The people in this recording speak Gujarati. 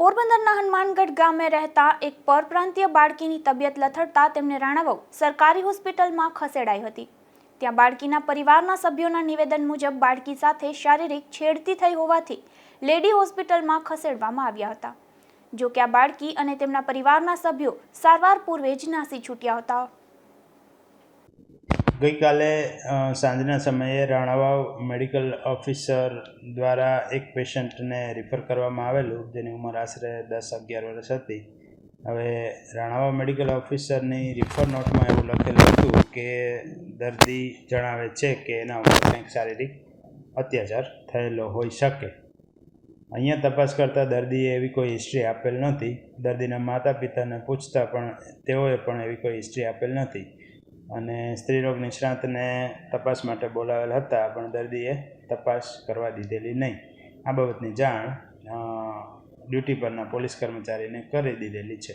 પોરબંદરના હનુમાનગઢ ગામે રહેતા એક પરપ્રાંતીય બાળકીની તબિયત લથડતા તેમને રાણાવાવ સરકારી હોસ્પિટલમાં ખસેડાઈ હતી. ત્યાં બાળકીના પરિવારના સભ્યોના નિવેદન મુજબ બાળકી સાથે શારીરિક છેડતી થઈ હોવાથી લેડી હોસ્પિટલમાં ખસેડવામાં આવ્યા હતા. જો કે આ બાળકી અને તેમના પરિવારના સભ્યો સારવાર પૂર્વે જ નાસી છૂટ્યા હતા. ગઈકાલે સાંજના સમયે રાણાવાવ મેડિકલ ઓફિસર દ્વારા એક પેશન્ટને રિફર કરવામાં આવેલું, જેની ઉંમર આશરે દસ અગિયાર વર્ષ હતી. હવે રાણાવાવ મેડિકલ ઓફિસરની રિફર નોટમાં એવું લખેલું હતું કે, દર્દી જણાવે છે કે એના ઉપર કંઈક શારીરિક અત્યાચાર થયેલો હોઈ શકે. અહીંયા તપાસ કરતાં દર્દીએ એવી કોઈ હિસ્ટ્રી આપેલ નહોતી દર્દીના માતા પિતાને પૂછતા પણ તેઓએ પણ એવી કોઈ હિસ્ટ્રી આપેલ નથી. અને સ્ત્રીરોગ નિષ્ણાતને તપાસ માટે બોલાવેલ હતા, પણ દર્દીએ તપાસ કરવા દીધેલી નહીં. આ બાબતની જાણ ડ્યુટી પરના પોલીસ કર્મચારીને કરી દીધેલી છે.